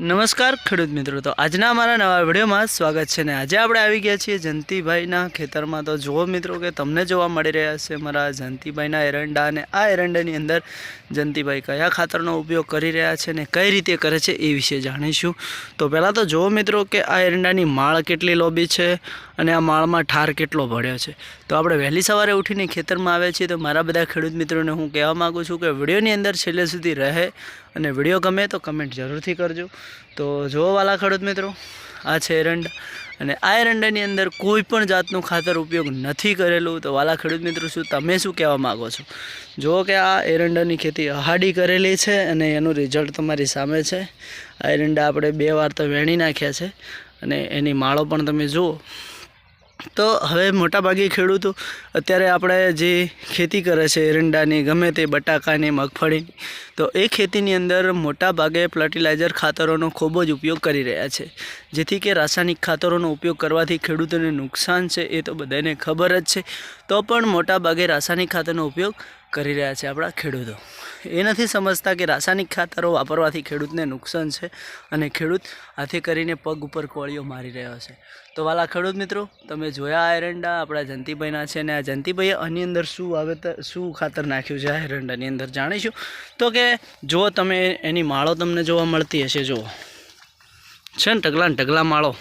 નમસ્કાર, ખેડૂત મિત્રો. તો આજના અમારા નવા વિડીયોમાં સ્વાગત છે ને આજે આપણે આવી ગયા છીએ જંતીભાઈના ખેતરમાં. તો જુઓ મિત્રો કે તમને જોવા મળી રહ્યા છે મારા જંતીભાઈના એરંડા અને આ એરંડાની અંદર જંતીભાઈ કયા ખાતરનો ઉપયોગ કરી રહ્યા છે ને કઈ રીતે કરે છે એ વિશે જાણીશું. તો પહેલાં તો જુઓ મિત્રો કે આ એરંડાની માળ કેટલી લોબી છે અને આ માળમાં ઠાર કેટલો ભળ્યો છે. તો આપણે વહેલી સવારે ઉઠીને ખેતરમાં આવ્યા છીએ. તો મારા બધા ખેડૂત મિત્રોને હું કહેવા માગું છું કે વિડીયોની અંદર છેલ્લે સુધી રહે અને વીડિયો ગમે તો કમેન્ટ જરૂરથી કરજો. તો જો વાલા મિત્રો, આ છે એરંડા. અને આ એરંડાની અંદર કોઈ પણ જાતનું ખાતર ઉપયોગ નથી કરેલું. તો વાલા ખેડૂત મિત્રો, શું તમે શું કહેવા માગો છો? જુઓ કે આ એરંડાની ખેતી અહાડી કરેલી છે અને એનું રિઝલ્ટ તમારી સામે છે. આ એરંડા આપણે બે વાર તો વેણી નાખ્યા છે અને એની માળો પણ તમે જુઓ. તો હવે મોટાભાગે ખેડૂતો અત્યારે આપણે જે ખેતી કરે છે, એરંડાની, ગમે તે બટાકાની, મગફળીની, તો એ ખેતીની અંદર મોટાભાગે ફર્ટિલાઇઝર ખાતરોનો ખૂબ જ ઉપયોગ કરી રહ્યા છે. જેથી કે રાસાયણિક ખાતરોનો ઉપયોગ કરવાથી ખેડૂતોને નુકસાન છે એ તો બધાને ખબર જ છે. તો પણ મોટાભાગે રાસાયણિક ખાતરનો ઉપયોગ કરી રહ્યા છે આપણા ખેડૂતો. એ નથી સમજતા કે રાસાયણિક ખાતરો વાપરવાથી ખેડૂતને નુકસાન છે અને ખેડૂત હાથે કરીને પગ ઉપર કોળીઓ મારી રહ્યો છે. તો વાલા ખેડૂત મિત્રો, તમે જોયા આ એરંડા, આપણા જંતીભાઈના છે અને આ જંતીભાઈએ આની અંદર શું વાવેતર, શું ખાતર નાખ્યું છે આ એરંડાની અંદર જાણીશું? તો કે જો તમે, એની માળો તમને જોવા મળતી હશે, જુઓ. છે ને ઢગલા ઢગલા માળો.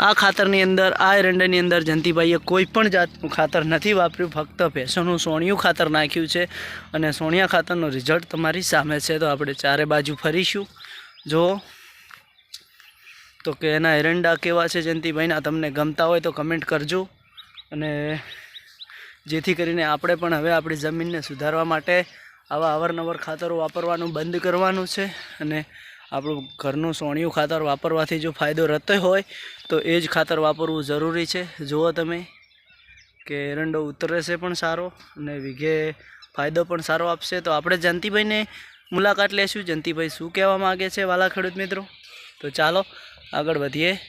આ ખાતરની અંદર, આ એરંડાની અંદર જંતીભાઈએ કોઈ પણ જાતનું ખાતર નથી વાપર્યું, ફક્ત ભેંસોનું સોણિયું ખાતર નાખ્યું છે અને સોણિયા ખાતરનું રિઝલ્ટ તમારી સામે છે. તો આપણે ચારે બાજુ ફરીશું. જો, તો કે એના એરંડા કેવા છે જયંતિભાઈના તમને ગમતા હોય તો કમેન્ટ કરજો. અને જેથી કરીને આપણે પણ હવે આપણી જમીનને સુધારવા માટે આવા અવારનવાર ખાતરો વાપરવાનું બંધ કરવાનું છે અને આપણું ઘરનું સોણિયું ખાતર વાપરવાથી જો ફાયદો રહેતો હોય, તો એ જ ખાતર વાપરવું જરૂરી છે. જુઓ તમે કે એરંડો ઉતરે છે પણ સારો અને વીઘે ફાયદો પણ સારો આપશે. તો આપણે જયંતિભાઈને મુલાકાત લેશું. જયંતિભાઈ શું કહેવા માગે છે વાલા ખેડૂત મિત્રો? તો ચાલો આગળ વધીએ.